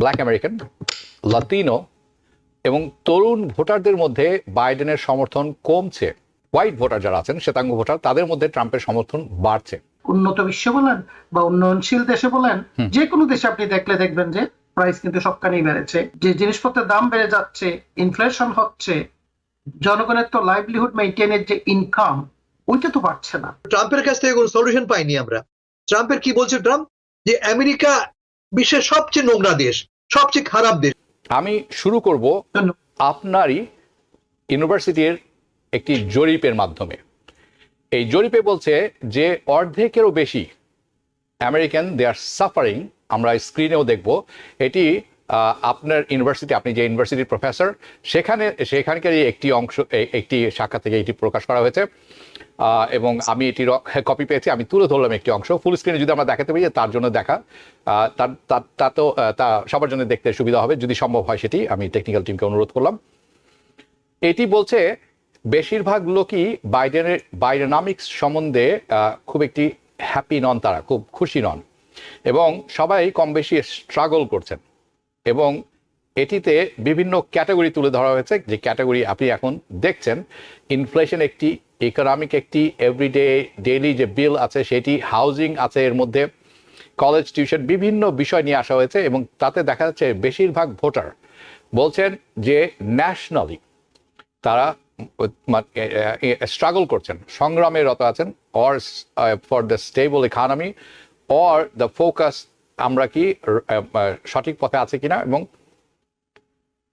Black American Latino এবং তরুণ ভোটারদের মধ্যে বাইডেনের সমর্থন কমছে। হোয়াইট ভোটার যারা আছেন শ্বেতাঙ্গ ভোটার তাদের মধ্যে ট্রাম্পের সমর্থন বাড়ছে। উন্নত বিশ্ব বলেন বা উন্নয়নশীল দেশে বলেন। যে কোনো দেশে আপনি দেখলে দেখবেন যে প্রাইস কিন্তু সবখানেই বেড়েছে। যে জিনিসপত্রের দাম বেড়ে যাচ্ছে ইনফ্লেশন হচ্ছে জনগণের তো লাইভলিহুড মেনটেনের যে ইনকাম ওইটা তো পাচ্ছে না। ট্রাম্পের কাছ থেকে কোনো সলিউশন পাইনি আমরা। ট্রাম্পের কি বলছে ট্রাম্প যে আমেরিকা বিশ্বের সবচেয়ে নোংরা দেশ সবচেয়ে খারাপ দেশ। আমি শুরু করব আপনারই ইউনিভার্সিটির একটি জরিপের মাধ্যমে। এই জরিপে বলছে যে অর্ধেকেরও বেশি আমেরিকান দে আর সাফারিং আমরা স্ক্রিনেও দেখব। এটি আপনার ইউনিভার্সিটি আপনি যে ইউনিভার্সিটির প্রফেসর সেখানে, সেখানকারই একটি অংশ একটি শাখা থেকে এটি প্রকাশ করা হয়েছে। এবং আমি এটির কপি পেয়েছি, আমি তুলে ধরলাম একটি অংশ। ফুল স্ক্রিনে যদি আমরা দেখাতে পারি, তার জন্য দেখা। তার- তা তো তা সবার জন্য দেখতে সুবিধা হবে। যদি সম্ভব হয় সেটি, আমি টেকনিক্যাল টিমকে অনুরোধ করলাম। এটি বলছে, বেশিরভাগ লোকই বাইডেনের, বাইডেনামিক্স সম্বন্ধে খুব একটি হ্যাপি নন তারা, খুব খুশি নন। এবং সবাই কম বেশি স্ট্রাগল করছেন। এবং এটিতে বিভিন্ন ক্যাটাগরি তুলে ধরা হয়েছে। যে ক্যাটাগরি আপনি এখন দেখছেন ইনফ্লেশন একটি ইকোনমিক একটি এভরিডে ডেইলি যে বিল আছে সেটি হাউজিং আছে এর মধ্যে কলেজ টিউশন বিভিন্ন বিষয় নিয়ে আসা হয়েছে এবং তাতে দেখা যাচ্ছে বেশিরভাগ ভোটার বলছেন যে ন্যাশনালি তারা স্ট্রাগল করছেন সংগ্রামে রত আছেন or for the stable economy or the focus আমরা কি সঠিক পথে আছে কিনা এবং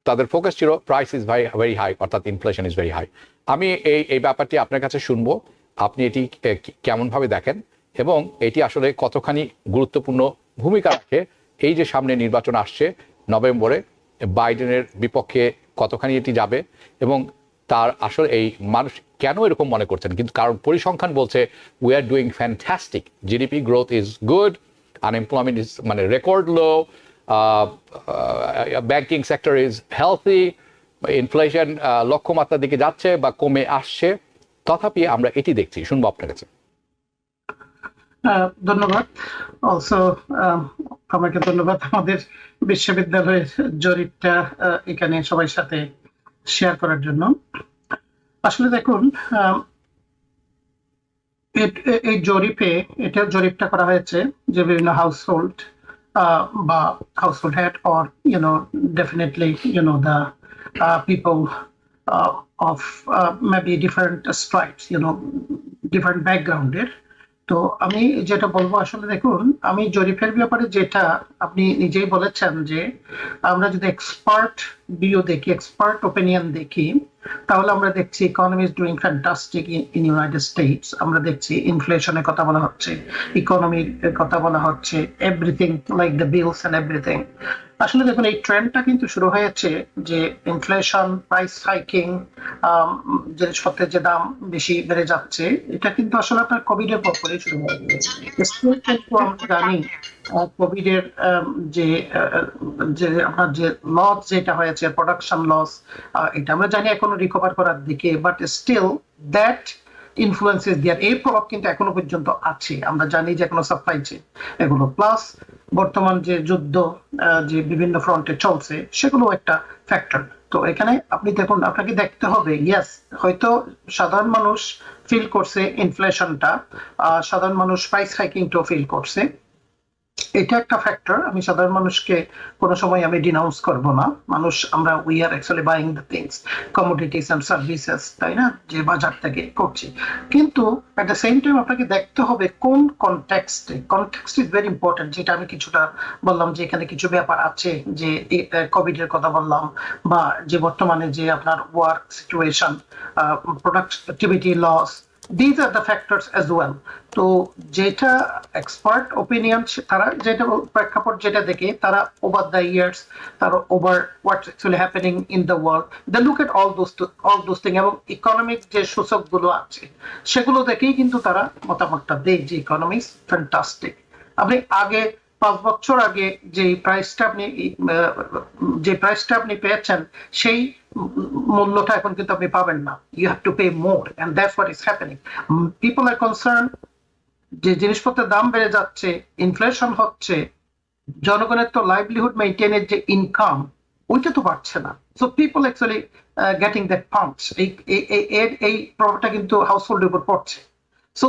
তাদের ফোকাস ছিল প্রাইস ইজ ভাই ভেরি হাই অর্থাৎ ইনফ্লেশন ইজ ভেরি হাই আমি এই এই ব্যাপারটি আপনার কাছে শুনব, আপনি এটি কেমনভাবে দেখেন এবং এটি আসলে কতখানি গুরুত্বপূর্ণ ভূমিকা রাখে, এই যে সামনে নির্বাচন আসছে নভেম্বরে, বাইডেনের বিপক্ষে কতখানি এটি যাবে এবং তার আসলে এই মানুষ কেন এরকম মনে করছেন? কিন্তু কারণ পরিসংখ্যান বলছে we are doing fantastic GDP growth is good unemployment is মানে record low banking sector is healthy inflation লক্ষ্যমাত্রার দিকে যাচ্ছে বা কমে আসছে। তথাপি আমরা এটি দেখছি, শুনব আপনার কাছে। ধন্যবাদ। অলসো আমাকে ধন্যবাদ আমাদের বিশ্ববিদ্যালয়ের জরিপটা এখানে সবার সাথে শেয়ার করার জন্য। আসলে দেখুন এই জরিপে, এটা জরিপটা করা হয়েছে যে বিভিন্ন হাউস হোল্ড বা household head or you know definitely you know the people of maybe different stripes you know different ব্যাকগ্রাউন্ডের তো আমি যেটা বলব আসলে দেখুন, আমি জরিপের ব্যাপারে যেটা আপনি নিজেই বলেছেন যে, আমরা যদি এক্সপার্ট ভিউ দেখি এক্সপার্ট ওপিনিয়ন দেখি তাহলে আমরা দেখছি economy is doing fantastic in United States আমরা দেখছি ইনফ্লেশনের কথা বলা হচ্ছে ইকোনমির কথা বলা হচ্ছে everything like the bills and everything আসলে দেখুন, এই ট্রেন্ডটা কিন্তু শুরু হয়েছে যে ইনফ্লেশন প্রাইস হাইকিং জিনিসপত্রের যে দাম বেশি বেড়ে যাচ্ছে, এটা কিন্তু আসলে আপনার কোভিড এর পর পরে শুরু আমরা জানি কোভিড এর যে যে আপনার যে লস যেটা হয়েছে প্রোডাকশন লস এটা আমরা জানি এখনও রিকভার করার দিকে but still that influences their এই প্রভাব কিন্তু এখনও পর্যন্ত আছে। আমরা জানি যে এখনও সাপ্লাই চেন এগুলো প্লাস বর্তমান যে যুদ্ধ যে বিভিন্ন ফ্রন্টে চলছে, সেগুলো একটা ফ্যাক্টর তো এখানে আপনি দেখুন, আপনাকে দেখতে হবে ইয়াস হয়তো সাধারণ মানুষ ফিল করছে ইনফ্লেশনটা সাধারণ মানুষ প্রাইস হাইকিংটাও ফিল করছে। এটা একটা ফ্যাক্টর আমি সাধারণ মানুষকে কোনো সময় আমি ডিনাউন্স করব না। মানুষ, আমরা we are actually buying the things commodities and services তাই না? যে বাজার থেকে করছি। কিন্তু অ্যাট দ্য সেম টাইম আপনাকে দেখতে হবে কোন কনটেক্সটে কনটেক্সট ইজ ভেরি ইম্পর্টেন্ট যেটা আমি কিছুটা বললাম যে এখানে কিছু ব্যাপার আছে যে কোভিড এর কথা বললাম বা যে বর্তমানে যে আপনার work situation productivity loss these are the factors as well তো যেটা এক্সপার্ট ওপিনিয়ন তারা যেটা প্রেক্ষাপট যেটা দেখে, তারা ওভার দ্য ইয়ার্স তারা over what actually happening in the world they look at all those all those thing এবং ইকোনমিক যে সূচকগুলো আছে, সেগুলো দেখেই কিন্তু তারা মতামতটা দেয় যে ইকোনমি ফ্যান্টাস্টিক আপনি আগে পাঁচ বছর আগে যে প্রাইসটা আপনি, যে প্রাইসটা আপনি পেয়েছেন, সেই মূল্যটা এখন কিন্তু আপনি পাবেন না। You have to pay more and that's what is happening people are concern যে জিনিসপত্রের দাম বেড়ে যাচ্ছে ইনফ্লেশন হচ্ছে, জনগণের তো লাইভলিহুড মেনটেনের যে ইনকাম ওইটা তো পাচ্ছে না। So people actually getting that pumps এই- এর, এই প্রভাবটা কিন্তু হাউসহোল্ডের উপর পড়ছে। So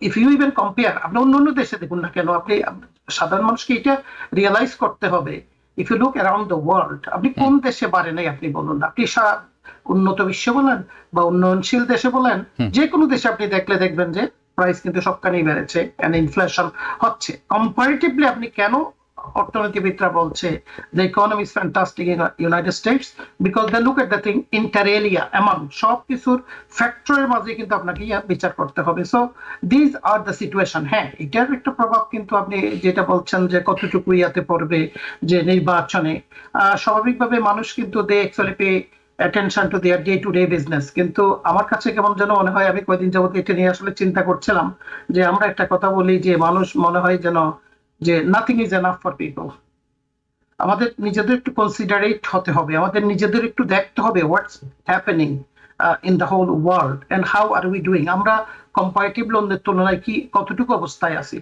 if you even compare আপনি অন্য অন্য দেশে দেখুন না কেন, আপনি সাধারণ মানুষকে এটা রিয়েলাইজ করতে হবে। If you look around the world আপনি কোন দেশে বাড়ে নাই আপনি বলুন। আপনি সারা উন্নত বিশ্ব বলেন বা উন্নয়নশীল দেশে বলেন যে কোনো দেশে আপনি দেখলে দেখবেন যে প্রাইস কিন্তু সবখানেই বেড়েছে এন্ড ইনফ্লেশন হচ্ছে। কম্পারেটিভলি আপনি কেন অর্থনীতিবিদরা বলছে economy is fantastic in United States because they look at the thing inter alia among সব কিছুর ফ্যাক্টরের মাঝে কিন্তু আপনাকে বিচার করতে হবে। So this are the situation হ্যাঁ এটার একটা প্রভাব কিন্তু আপনি যেটা বলছেন যে কতটুকু ইয়াতে পড়বে যে নির্বাচনে স্বাভাবিকভাবে মানুষ কিন্তু they actually pay attention to their day to day business কিন্তু আমার কাছে কেমন যেন মনে হয়, আমি কয়েকদিন যাবত এটা নিয়ে আসলে চিন্তা করছিলাম যে আমরা একটা কথা বলি যে মানুষ মনে হয় যেন যে nothing is enough for people আমাদের নিজেদের একটু কনসিডারেট হতে হবে আমাদের নিজেদের একটু দেখতে হবে what's happening in the whole world and how are we doing আমরা কম্পারেটিভ লোনদের তুলনায় কি কতটুকু অবস্থায় আছি?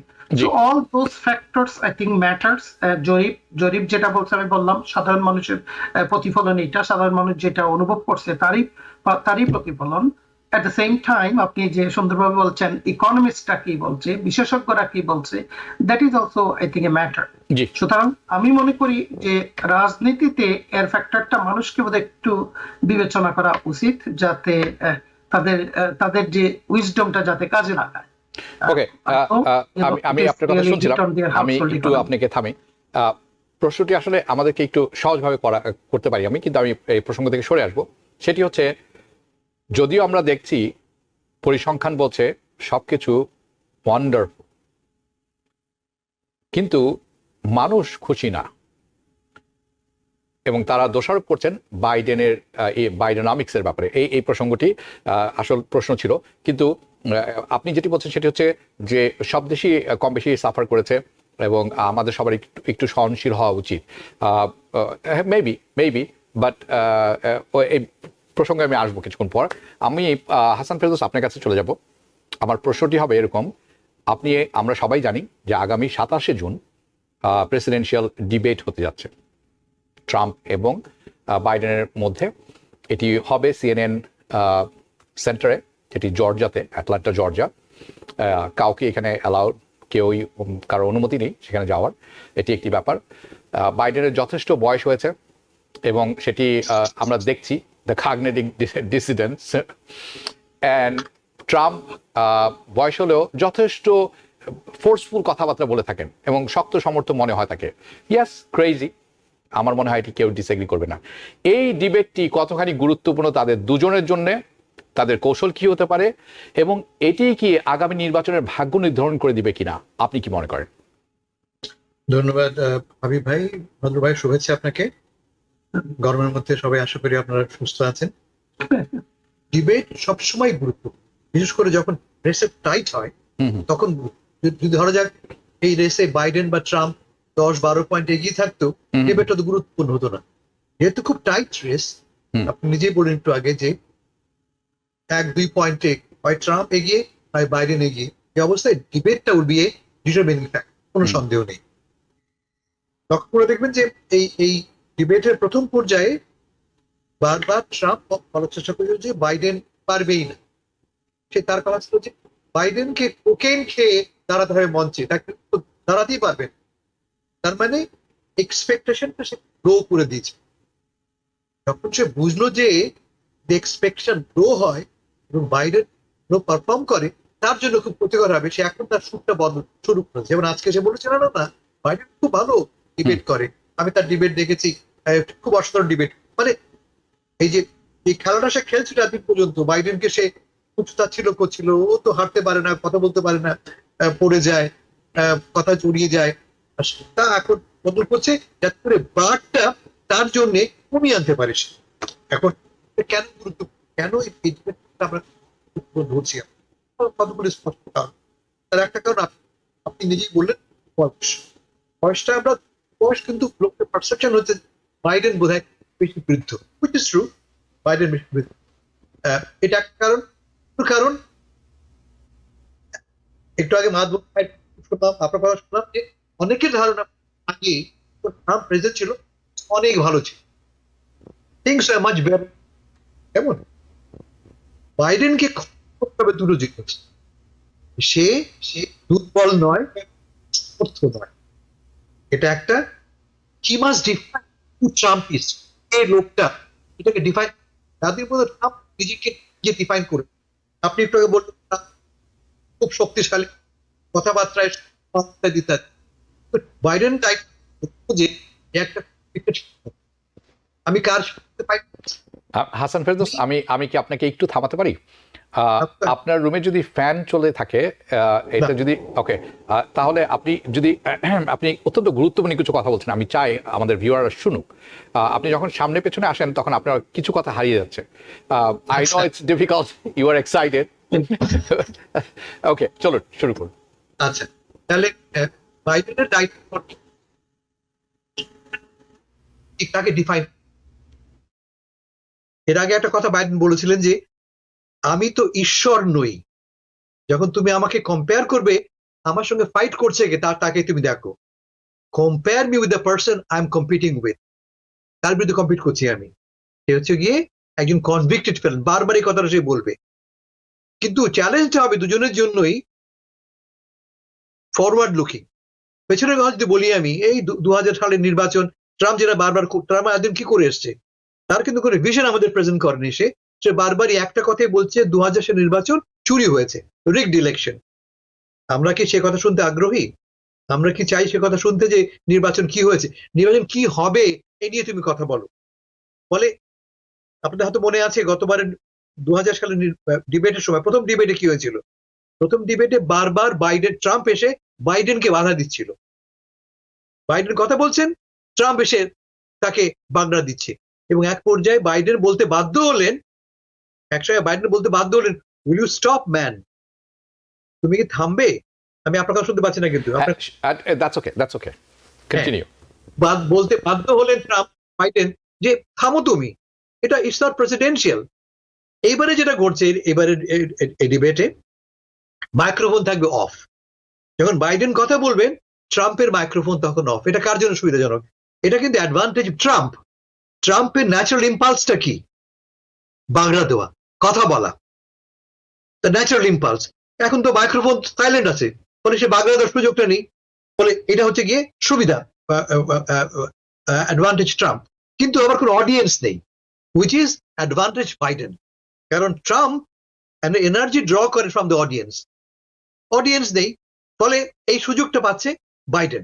All those factors I think matters জরিপ জরিপ যেটা বলছে আমি বললাম সাধারণ মানুষের আহ, প্রতিফলন এটা সাধারণ মানুষ যেটা অনুভব করছে তারই তারই প্রতিফলন। এট দ্য সেম টাইম আপনি যে সুন্দরভাবে বলছেন ইকোনমিস্টরা কি বলছে বিশেষজ্ঞরা কি বলছে that is also I think a matter সুতরাং আমি মনে করি যে রাজনীতিতে এর ফ্যাক্টরটা মানুষকে বোধহয় একটু বিবেচনা করা উচিত যাতে তাদের তাদের যে উইজডমটা যাতে কাজে লাগায়। ওকে আমি আমি আপনার কথা শুনছিলাম। আমি একটু আপনাকে থামি। প্রশ্নটি আসলে আমাদেরকে একটু সহজভাবে করা করতে পারি আমি কিন্তু আমি এই প্রসঙ্গ থেকে সরে আসব। সেটি হচ্ছে যদিও আমরা দেখছি পরিসংখ্যান বলছে সবকিছু ওয়ান্ডারফুল কিন্তু মানুষ খুশি না। এবং তারা দোষারোপ করছেন বাইডেনের এই বাইডেনমিক্সের ব্যাপারে। এই এই প্রসঙ্গটি আসল প্রশ্ন ছিল। কিন্তু আপনি যেটি বলছেন সেটি হচ্ছে যে সব দেশই কম বেশি সাফার করেছে এবং আমাদের সবার একটু একটু সহনশীল হওয়া উচিত। মেবি মেবি বাট এই প্রসঙ্গে আমি আসব কিছুক্ষণ পর। আমি হাসান ফেরদৌস আপনার কাছে চলে যাব। আমার প্রশ্নটি হবে এরকম। আপনি আমরা সবাই জানি যে আগামী সাতাশে জুন প্রেসিডেন্সিয়াল ডিবেট হতে যাচ্ছে। ট্রাম্প এবং বাইডেনের মধ্যে। এটি হবে সিএনএন সেন্টারে যেটি জর্জিয়াতে অ্যাটলান্টা জর্জিয়া। আহ, কাউকে এখানে অ্যালাউড কেউই কারও অনুমতি নেই সেখানে যাওয়ার। এটি একটি ব্যাপার। বাইডেনের যথেষ্ট বয়স হয়েছে। এবং সেটি আমরা দেখছি the cognitive dissidence and Trump বয়স হলেও যথেষ্ট ফোর্সফুল কথাবার্তা বলে থাকেন এবং শক্ত সমর্থ মনে হয় তাকে। ইয়াস ক্রেজি আমার মনে হয় এটি কেউ ডিসএগ্রি করবে না। এই ডিবেটটি কতখানি গুরুত্বপূর্ণ তাদের দুজনের জন্য, তাদের কৌশল কি হতে পারে, এবং এটি কি আগামী নির্বাচনের ভাগ্য নির্ধারণ করে দিবে কিনা, আপনি কি মনে করেন? ধন্যবাদ হাবিব ভাই ভদ্র ভাই, শুভেচ্ছা আপনাকে। গরমের মধ্যে সবাই আশা করি আপনারা সুস্থ আছেন। ডিবেট সবসময় গুরুত্বপূর্ণ। বিশেষ করে যখন রেসে টাইট হয় তখন যদি ধরা যাক এই রেসে বাইডেন বা ট্রাম্প দশ বারো পয়েন্ট এগিয়ে থাকতো। ডিবেটটা তো গুরুত্বপূর্ণ হতো না। যেহেতু খুব টাইট রেস আপনি নিজেই বললেন একটু আগে যে এক দুই পয়েন্টে হয় ট্রাম্প এগিয়ে হয় বাইডেন এগিয়ে এই অবস্থায় ডিবেটটা এ ডিটারমিনিং ফ্যাক্ট কোনো সন্দেহ নেই। লক্ষ্য করে দেখবেন যে এই এই ডিবেটের প্রথম পর্যায়ে বারবার ট্রাম্প বলার চেষ্টা করেছিল যে বাইডেন পারবেই না। সে তার কথা ছিল যে বাইডেনকে কোকেন খেয়ে দাঁড়াতে হবে মঞ্চে তাকে দাঁড়াতেই পারবেন তার মানে এক্সপেকটেশনটা সে গ্রো করে দিয়েছে। যখন সে বুঝলো যে এক্সপেকশন গ্রো হয় এবং বাইডেন গ্রো পারফর্ম করে তার জন্য খুব ক্ষতিকর হবে। সে এখন তার সুরটা বন্ধ শুরু করেছে। যেমন আজকে সে বলেছিল না না বাইডেন খুব ভালো ডিবেট করে। আমি তার ডিবেট দেখেছি। খুব অসাধারণ ডিবেট মানে এই যে, এই খেলাটা সে খেলছিল এতদিন পর্যন্ত, বাইডেনকে সে ছিল করছিল ও তো হাঁটতে পারে না, কথা বলতে পারে না পড়ে যায় কথা জড়িয়ে যায়। তা এখন বদল করছে, যাতে করে বারটা তার জন্য কমিয়ে আনতে পারে সে। এখন কেন গুরুত্ব, কেন এই আমরা ধরছি? কতগুলি স্পষ্ট কারণ। তার একটা কারণ আপ- আপনি নিজেই বললেন, বয়স। বয়সটা আমরা, বয়স কিন্তু লোকের পারসেপশন হচ্ছে বাইডেন বোধ হয় বেশি বৃদ্ধ উইচ ইস ট্রু বাইডেন বেশি বৃদ্ধ। এটা কারণ। কারণ, একটু আগে শুনলাম, আপনার কথা শুনলাম যে অনেকের ধারণা আগে ট্রাম্প ছিল, অনেক ভালো ছিল। থিংস আর মাচ বেটার কেমন? বাইডেনকে হবে দুটো জিনিস সে সে দুর্বল নয় সমর্থ নয়। এটা একটা he must define who Trump is এই লোকটা। এটাকে ডিফাইন ট্রাম্প নিজেকে যে ডিফাইন করে। আপনি একটু আগে বললেন খুব শক্তিশালী, কথাবার্তায় বার্তা দিতে বাইডেন টাইপ যে একটা আমি কার হাসান ফেরদৌস, আমি আমি কি আপনাকে একটু থামাতে পারি। আপনার রুমে যদি ফ্যান চলে থাকে এটা যদি ওকে তাহলে আপনি যদি আপনি অত্যন্ত গুরুত্বপূর্ণ কিছু কথা বলছেন। আমি চাই আমাদের ভিউয়াররা শুনুক। আপনি যখন সামনে পেছনে আসেন তখন আপনার কিছু কথা হারিয়ে যাচ্ছে। I know it's difficult you are excited okay চলুন শুরু করুন। আচ্ছা তাহলে বাইডেনের দায়িত্ব ঠিক তাকে ডিফাইন এর আগে একটা কথা বাইডেন বলেছিলেন যে আমি তো ঈশ্বর নই। যখন তুমি আমাকে কম্পেয়ার করবে, আমার সঙ্গে ফাইট করছে কে তার তাকে তুমি দেখো। Compare me with the person I am competing with তার বিরুদ্ধে কম্পিট করছি আমি। সে হচ্ছে গিয়ে একজন কনভিক্টেড ফেলেন বারবার এই কথাটা সে বলবে। কিন্তু চ্যালেঞ্জটা হবে দুজনের জন্যই ফরওয়ার্ড লুকিং পেছনের কথা যদি বলি আমি, এই দু হাজার সালের নির্বাচন, ট্রাম্প যেটা বারবার ট্রাম্প একদিন কি করে এসছে, তার কিন্তু কোনো ভিশন আমাদের প্রেজেন্ট করেনি সে। সে বারবারই একটা কথাই বলছে দু হাজার নির্বাচন চুরি হয়েছে রিগড ইলেকশন আমরা কি সে কথা শুনতে আগ্রহী? আমরা কি চাই সে কথা শুনতে যে নির্বাচন কি হয়েছে? নির্বাচন কি হবে, এ নিয়ে তুমি কথা বলো। বলে আপনাদের হয়তো মনে আছে গতবারের দু হাজার সালের ডিবেটের সময় প্রথম ডিবেটে কি হয়েছিল? প্রথম ডিবেটে বারবার বাইডেন, ট্রাম্প এসে বাইডেনকে বাধা দিচ্ছিল। বাইডেন কথা বলছেন, ট্রাম্প এসে তাকে বাগড়া দিচ্ছে। এবং এক পর্যায়ে বাইডেন বলতে বাধ্য হলেন একসময় বাইডেন বলতে বাধ্য হলেন উইল ইউ স্টপ ম্যান তুমি কি থামবে? আমি আপনার কথা শুনতে পাচ্ছি না কিন্তু। That's okay that's okay continue বলতে বাধ্য হলেন ট্রাম্প বাইডেন যে থামো তুমি। এটা ইটস নট প্রেসিডেন্সিয়াল এইবারে যেটা ঘটছে এবারে ডিবেটে মাইক্রোফোন থাকবে অফ যখন বাইডেন কথা বলবেন ট্রাম্পের মাইক্রোফোন তখন অফ এটা কার জন্য সুবিধাজনক? এটা কিন্তু অ্যাডভান্টেজ ট্রাম্প। ট্রাম্পের ন্যাচারাল ইম্পালসটা কি? বাংলা দেওয়া, কথা বলা। দ্য ন্যাচারাল ইম্পালস এখন তো মাইক্রোফোন সাইলেন্ট আছে, ফলে সে বাংলা দেওয়ার সুযোগটা নেই, ফলে এটা হচ্ছে গিয়ে সুবিধা অ্যাডভান্টেজ ট্রাম্প কিন্তু আবার কোনো অডিয়েন্স নেই উইচ ইজ অ্যাডভান্টেজ বাইডেন কারণ ট্রাম্প এনার্জি ড্র করে ফ্রম দ্য অডিয়েন্স অডিয়েন্স নেই, ফলে এই সুযোগটা পাচ্ছে বাইডেন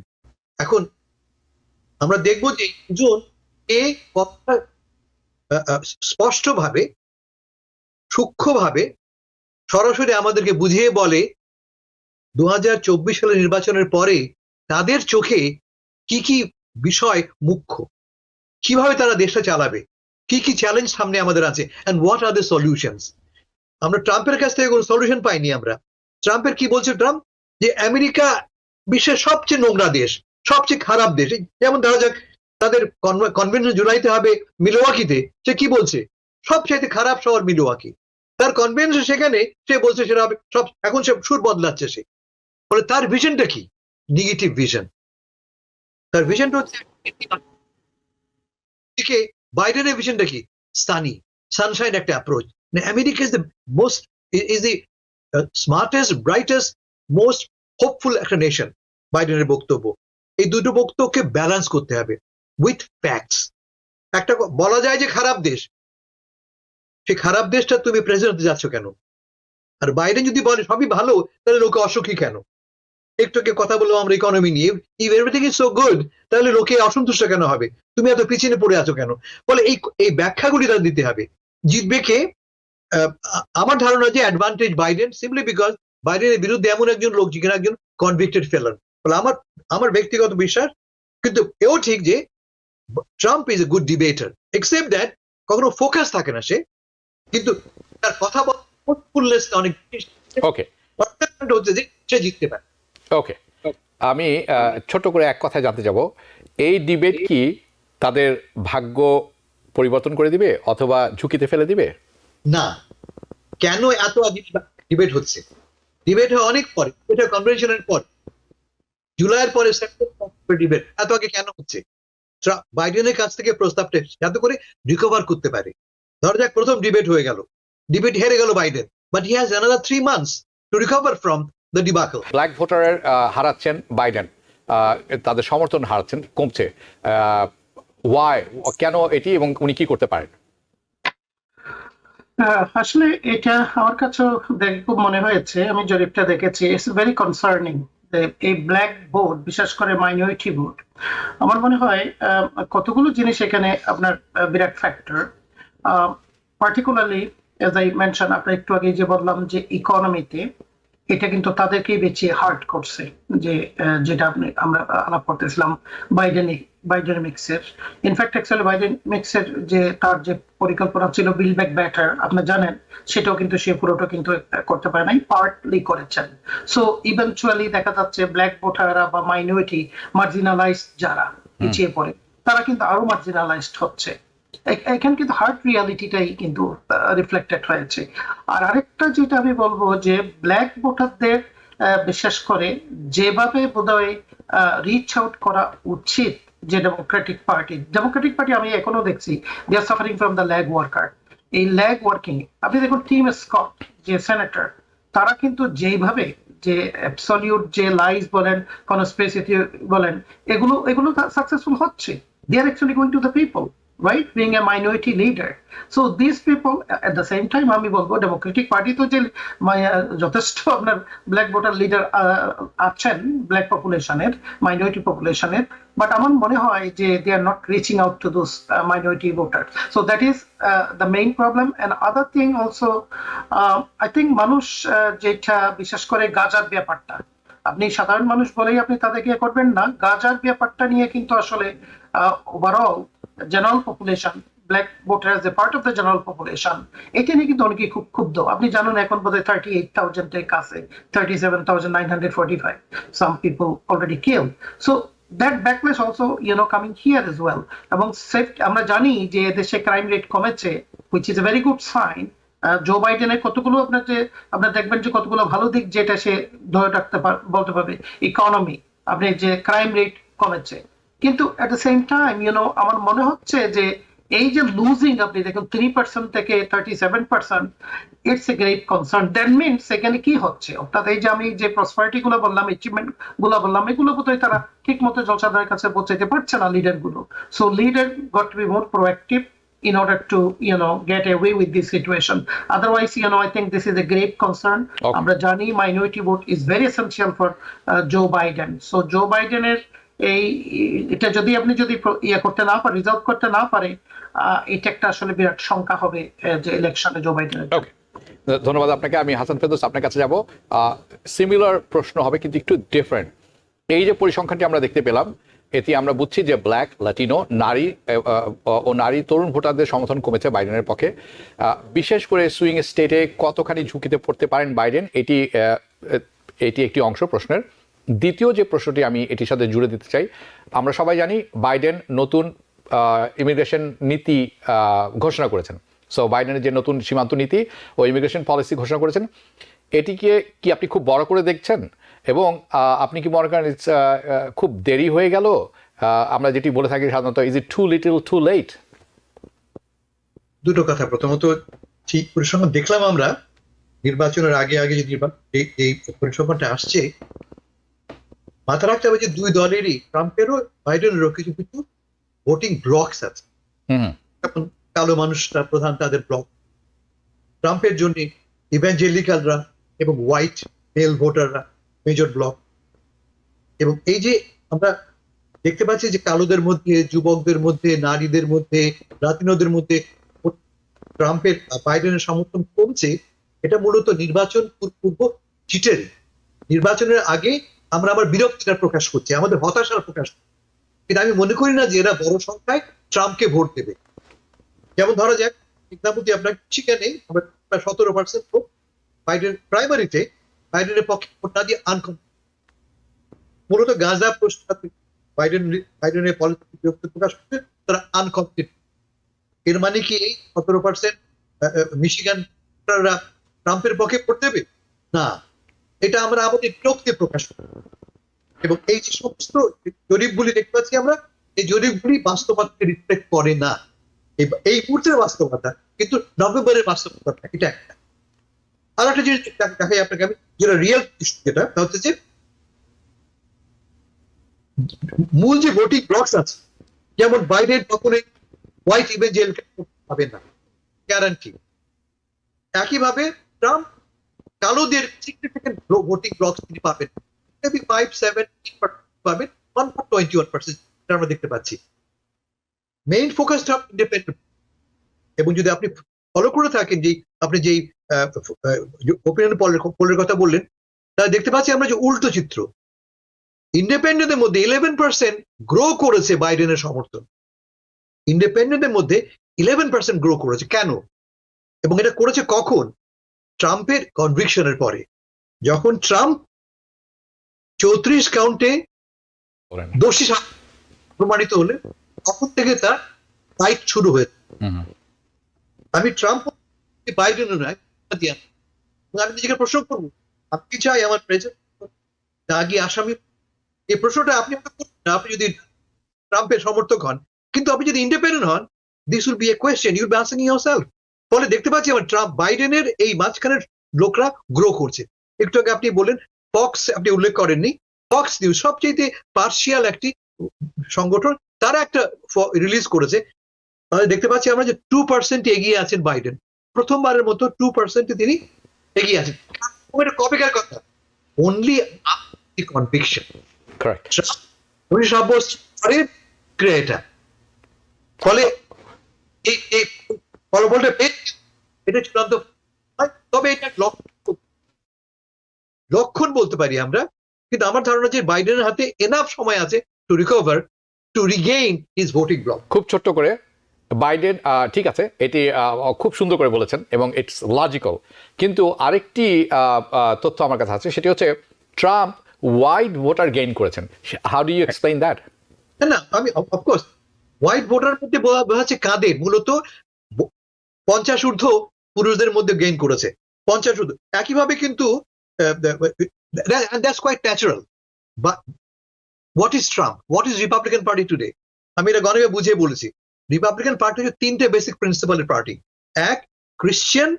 এখন আমরা দেখব যে দুজন এ কথা স্পষ্টভাবে, সূক্ষ্মভাবে সরাসরি আমাদেরকে বুঝিয়ে বলে দু হাজার চব্বিশ সালের নির্বাচনের পরে তাদের চোখে কি কি বিষয় মুখ্য? কীভাবে তারা দেশটা চালাবে? কি কি চ্যালেঞ্জ সামনে আমাদের আছে? And what are the solutions আমরা ট্রাম্পের কাছ থেকে কোনো সলিউশন পাইনি আমরা। ট্রাম্পের কি বলছে ট্রাম্প? যে আমেরিকা বিশ্বের সবচেয়ে নোংরা দেশ, সবচেয়ে খারাপ দেশ, যেমন ধরা যাক তাদের কনভেনশন জুলাইতে হবে মিলোয়াকিতে। সে কি বলছে? সব চাইতে খারাপ শহর মিলোয়াকি। তার কনভেনশন সেখানে সে বলছে সেটা হবে, সব, এখন সে সুর বদলাচ্ছে সে। ফলে তার ভিশনটা কি? নেগেটিভ ভিশন তার ভিশনটা হচ্ছে বাইডেনের ভিশনটা কি? সানি সানশাইন একটা approach America is the most is the smartest brightest most hopeful একটা নেশন বাইডেনের বক্তব্য। এই দুটো বক্তব্যকে ব্যালেন্স করতে হবে। উইথ ফ্যাক্টস একটা বলা যায় যে খারাপ দেশ। সেই খারাপ দেশটা তুমি প্রেসিডেন্ট যাচ্ছ কেন? আর বাইরে যদি বলে সবই ভালো, তাহলে লোকে অসুখী কেন? একটু কথা বললাম আমরা ইকোনমি নিয়ে। If everything is so good তাহলে লোকে অসন্তুষ্ট কেন হবে? তুমি এত পিছনে পড়ে আছো কেন? বলে এই এই ব্যাখ্যাগুলি তার দিতে হবে। জিতবে কে? আমার ধারণা যে অ্যাডভান্টেজ বাইডেন সিম্পলি বিকজ বাইডেনের বিরুদ্ধে এমন একজন লোক যেখানে একজন কনভিক্টেড ফেলার বলে আমার আমার ব্যক্তিগত বিশ্বাস, কিন্তু এও ঠিক যে Trump is a good debater except that কখনো ফোকাস থাকে না সে কিন্তু তার কথা বলার অনেক ওকে হচ্ছে যে সে জিততে পারে। ওকে আমি ছোট করে এক কথায় জানতে যাব। এই ডিবেট কি তাদের ভাগ্য পরিবর্তন করে দিবে অথবা ঝুঁকিতে ফেলে দিবে? না। কেন এত আগে ডিবেট হচ্ছে? ডিবেট হয় অনেক পরে। এটা কনভেনশনের পর। জুলাইয়ের পরে সেপ্টেম্বর ডিবেট এত আগে কেন হচ্ছে? বাইডেনের কাছ থেকে প্রস্তাবটা যাতে করে রিকভার করতে পারে। ধর যাক প্রথম ডিবেট হয়ে গেল। ডিবেট হেরে গেল Biden but he has another three months to recover from the debacle black ভোটারের হারাচ্ছেন বাইডেন আহ, তাদের সমর্থন হারাচ্ছেন কমছে। ওয়াই কেন এটি এবং উনি কি করতে পারেন? আহ, আসলে এটা আমার কাছেও দেখে খুব মনে হয়েছে আমি জরিপটা দেখেছি ইটস ভেরি কনসার্নিং এই ব্ল্যাক বোর্ড বিশেষ করে মাইনরিটি বোর্ড আমার মনে হয় কতগুলো জিনিস এখানে আপনার বিরাট factor particularly as I mention আপনার একটু আগে যে বললাম যে ইকোনমিতে এটা কিন্তু তাদেরকেই বেশি হার্ট করছে যে যেটা আপনি, আমরা আলাপ করতেছিলাম বাইডেনিক বাইডেনিক্সের ইনফ্যাক্ট অ্যাকচুয়ালি বাইডেনিক্সের যে তার যে পরিকল্পনা ছিল বিল ব্যাক ব্যাটার আপনি জানেন সেটাও কিন্তু সে পুরোটা কিন্তু করতে পারে নাই পার্টলি করেছেন। সো ইভেনচুয়ালি দেখা যাচ্ছে ব্ল্যাক ভোটাররা বা মাইনরিটি মার্জিনালাইজড যারা পিছিয়ে পড়ে তারা কিন্তু আরও মার্জিনালাইজড হচ্ছে। এখানে কিন্তু হার্ড রিয়ালিটিটাই কিন্তু রিফ্লেক্টেড হয়েছে। আর আরেকটা যেটা আমি বলব যে ব্ল্যাক ভোটারদের বিশেষ করে যেভাবে বোধহয় রিচ আউট করা উচিত যে ডেমোক্রেটিক পার্টি ডেমোক্রেটিক পার্টি আমি এখনও দেখছি they are suffering from the lag worker এই ল্যাগ ওয়ার্কিং আপনি দেখুন টিম স্কট যে সেনেটর তারা কিন্তু যেইভাবে যে অ্যাবসলিউট যে লাইস বলেন কনস্পেসি বলেন, এগুলো এগুলো সাকসেসফুল হচ্ছে। They are actually going to the people right? Being a minority leader. So these people at the same time, আমি বলব ডেমোক্রেটিক পার্টি তো যে যথেষ্ট আপনার ব্ল্যাক ভোটার লিডার আছেন ব্ল্যাক পপুলেশনের মাইনরিটি পপুলেশনের বাট আমার মনে হয় যে they are not reaching out to those minority voter so that is the main problem and other thing also I think মানুষ যেটা বিশেষ করে গাজার ব্যাপারটা, আপনি সাধারণ মানুষ বলেই আপনি তাদেরকে করবেন না। গাজার ব্যাপারটা নিয়ে কিন্তু আসলে overall general population black voter a part of the general population এটা নিয়ে কিন্তু অনেকে খুব ক্ষুব্ধ। আপনি জানেন এখন বোধ হয় থার্টি এইট থাউজেন্ডের কাছে thirty seven thousand nine hundred forty five some people already kill so that backlash also you know coming here as well এবং সেফ আমরা জানি যে দেশে ক্রাইম রেট কমেছে which is a very good sign Joe বাইডেনের কতগুলো আপনার যে, আপনার দেখবেন যে কতগুলো ভালো দিক যেটা সে ধরে রাখতে বলতে পারবে ইকোনমি আপনি যে ক্রাইম রেট কমেছে। কিন্তু at the same time you know আমার মনে হচ্ছে যে এই যে লুজিং আপনি দেখুন থ্রি পার্সেন্ট থেকে thirty seven percent it's a great concern that means সেখানে কি হচ্ছে? অর্থাৎ এই যে আমি যে প্রসপারিটি গুলো বললাম অ্যাচিভমেন্টগুলো বললাম এগুলো বোধহয় তারা ঠিক মতো জলসাদারের কাছে পৌঁছাতে পারছে না লিডারগুলো। So leader got to be more proactive in order to you know get away with this situation. Otherwise you know i think this is a great concern. Okay. আমরা জানি minority vote is very essential for Joe Biden so Joe বাইডেনের এই, এটা যদি আপনি যদি ইয়ে করতে না পারে রিজলভ করতে না পারে এটা একটা আসলে বিরাট শঙ্কা হবে যে ইলেকশনে জো বাইডেনের ধন্যবাদ আপনাকে। আমি হাসান ফেরদৌস আপনার কাছে যাব। সিমিলার প্রশ্ন হবে, কিন্তু একটু ডিফারেন্ট এই যে পরিসংখ্যানটি আমরা দেখতে পেলাম এতে আমরা বুঝছি যে ব্ল্যাক লাটিনো নারী ও নারী, তরুণ ভোটারদের সমর্থন কমেছে বাইডেনের পক্ষে। বিশেষ করে সুইং স্টেটে কতখানি ঝুঁকিতে পড়তে পারেন বাইডেন এটি এটি একটি অংশ প্রশ্নের। দ্বিতীয় যে প্রশ্নটি আমি এটির সাথে জুড়ে দিতে চাই, আমরা সবাই জানি বাইডেন নতুন ইমিগ্রেশন নীতি ঘোষণা করেছেন। সো বাইডেনের যে নতুন সীমান্ত নীতি ও ইমিগ্রেশন পলিসি ঘোষণা করেছেন। এটিকে কি আপনি খুব বড় করে দেখছেন? এবং আপনি কি মনে করেন খুব দেরি হয়ে গেল? আমরা যেটি বলে থাকি সাধারণত is it too little too late দুটো কথা। প্রথমত, ঠিক পরিসংখ্যান দেখলাম আমরা, নির্বাচনের আগে আগে যে পরিসংখ্যানটা আসছে মাথা রাখতে হবে যে দুই দলেরই ট্রাম্পেরও বাইডেনেরও কিছু কিছু ভোটিং ব্লকস আছে। হুম। এখন কালো মানুষরা প্রধান তাদের ব্লক ট্রাম্পের জন্য ইভেঞ্জেলিক্যালরা এবং হোয়াইট মেল ভোটাররা মেজর ব্লক এবং এই যে আমরা দেখতে পাচ্ছি যে কালোদের মধ্যে যুবকদের মধ্যে নারীদের মধ্যে লাতিনোদের মধ্যে ট্রাম্পের বাইডেনের সমর্থন কমছে এটা মূলত নির্বাচন পূর্ব চিটের নির্বাচনের আগে আমরা আমার বিরক্তিটা প্রকাশ করছি, আমাদের হতাশার প্রকাশ করছি। কিন্তু আমি মনে করি না যে এরা বড় সংখ্যায় ট্রাম্পকে ভোট দেবে। যেমন ধরা যাক দিয়ে আপনার সেখানে প্রায় সতেরো পার্সেন্ট ভোট বাইডেন প্রাইমারিতে বাইডেনের পক্ষে ভোট না দিয়ে আনকম মূলত গাঁজা প্রশ্ন বাইডেন বাইডেনের পলিসি বিরক্তি প্রকাশ করতে তারা আনকমপ্লিট এর মানে কি এই সতেরো পার্সেন্ট মিশিগান ট্রাম্পের পক্ষে ভোট দেবে? না। এটা আমরা আমাদের বিরক্তি প্রকাশ করি। এবং এই যে সমস্ত জরিপগুলি দেখতে পাচ্ছি আমরা, এই জরিপগুলি বাস্তবতাকে রিফ্লেক্ট করে না। এই- এই মুহূর্তের বাস্তবতা, কিন্তু নভেম্বরের বাস্তবতা, এটা একটা। আর একটা জিনিস দেখাই আপনাকে আমি, যেটা রিয়েল যেটা, তা হচ্ছে যে, মূল যে ভোটিং ব্লকস আছে, যেমন বাইডেন কখনোই হোয়াইট ইভেঞ্জেল পাবেন না গ্যারান্টি একইভাবে ট্রাম্প কালোদের সিগনিফিকেন্ট ভোটিং ব্লকস তিনি পাবেন। মেবি ফাইভ সেভেন পাবেন ওয়ান টোয়েন্টি ওয়ান পার্সেন্ট আমরা দেখতে পাচ্ছি। মেইন ফোকাস ট্রাম্প ইন্ডিপেন্ডেন্ট এবং যদি আপনি ফলো করে থাকেন যে আপনি যেই ওপিনিয়ন পোলের কথা বললেন তা দেখতে পাচ্ছি আমরা যে উল্টো চিত্র। ইন্ডিপেন্ডেন্টের মধ্যে ইলেভেন পার্সেন্ট গ্রো করেছে বাইডেনের সমর্থন। ইন্ডিপেন্ডেন্টের মধ্যে ইলেভেন পার্সেন্ট গ্রো করেছে। কেন? এবং এটা করেছে কখন? ট্রাম্পের কনভিকশনের পরে। যখন ট্রাম্প চৌত্রিশ কাউন্টে দোষী প্রমাণিত হলে তখন থেকে তার ফাইট শুরু হয়েছে। আমি ট্রাম্প বাইডেনও নয় আমি নিজেকে প্রশ্ন করব আপনি চাই আমার প্রেসিডেন্ট আগে আসামি? এই প্রশ্নটা আপনি আপনি যদি ট্রাম্পের সমর্থক হন কিন্তু আপনি যদি ইন্ডিপেন্ডেন্ট হন this will be a question you'll be answering yourself ফলে দেখতে পাচ্ছি আমার ট্রাম্প বাইডেনের এই মাঝখানের লোকরা গ্রো করছে। একটু আগে আপনি বললেন ফক্স আপনি উল্লেখ করেননি। ফক্স নিউজ সবচেয়ে পার্সিয়াল একটি সংগঠন তারা একটা রিলিজ করেছে। দেখতে পাচ্ছি আমরা যে টু পার্সেন্ট এগিয়ে আছেন বাইডেন। প্রথমবারের মতো টু পার্সেন্টে তিনি এগিয়ে আছেন। এটা কবেকার কথা? অনলি কনভিকশন করেন ফলে এই ফলাফলটা পেয়ে এটা চূড়ান্ত তবে এটা লক্ষণ লক্ষণ বলতে পারি আমরা কিন্তু আমার ধারণা যে বাইডেনের হাতে এনাফ সময় আছে to recover to regain his voting block খুব ছোট্ট করে বাইডেন ঠিক আছে এটি খুব সুন্দর করে বলেছেন এবং ইটস লজিক্যাল কিন্তু আরেকটি তথ্য আমার কাছে আছে সেটি হচ্ছে ট্রাম্প ওয়াইড ভোটার গেইন করেছেন। How do you explain that না না আমি অফকোর্স হোয়াইট ভোটার মধ্যে বোঝা বোঝা যাচ্ছে কাদের? মূলত পঞ্চাশ ঊর্ধ্ব পুরুষদের মধ্যে গেইন করেছে। পঞ্চাশ ঊর্ধ্ব, একইভাবে কিন্তু that's quite natural but what is Trump what is Republican party today আমি এটা গণবে বুঝিয়ে বলেছি। রিপাবলিকান পার্টি হচ্ছে তিনটে বেসিক প্রিন্সিপালের পার্টি এক ক্রিশ্চিয়ান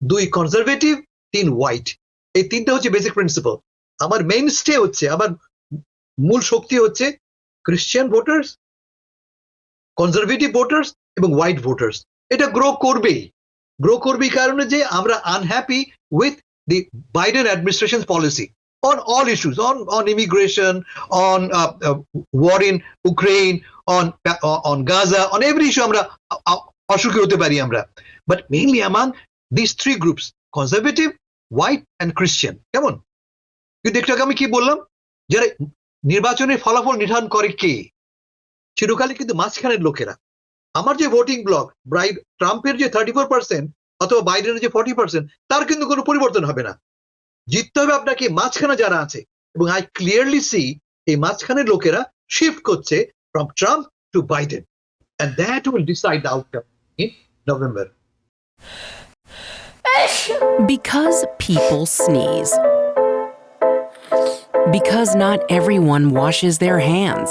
দুই কনজারভেটিভ তিন হোয়াইট এই তিনটা হচ্ছে বেসিক প্রিন্সিপাল আমার মেইন স্টে হচ্ছে, আমার মূল শক্তি হচ্ছে ক্রিশ্চিয়ান ভোটার্স কনজারভেটিভ ভোটার্স এবং হোয়াইট ভোটার্স এটা গ্রো করবেই। গ্রো করবে এই কারণে যে আমরা unhappy with the Biden administration policy on all issues on on immigration on war in Ukraine on on Gaza on every issue আমরা আ- আ- অসুখী হতে পারি আমরা। But mainly among this three groups conservative white and Christian কেমন? কিন্তু একটু আগে আমি কি বললাম? যারা নির্বাচনের ফলাফল নির্ধারণ করে কে? চিরকালে কিন্তু মাঝখানের লোকেরা। আমার যে ভোটিং ব্লক ব্রাইড ট্রাম্পের যে থার্টি ফোর পার্সেন্ট অথবা বাইডেনের যে ফর্টি পার্সেন্ট তার কিন্তু কোনো পরিবর্তন হবে না জিততে হবে আপনাকে মাঝখানে যারা আছে এবং আই ক্লিয়ারলি সি এই মাঝখানের লোকেরা শিফট করছে from Trump to Biden and that will decide outcome in November Because people sneeze. Because not everyone washes their hands.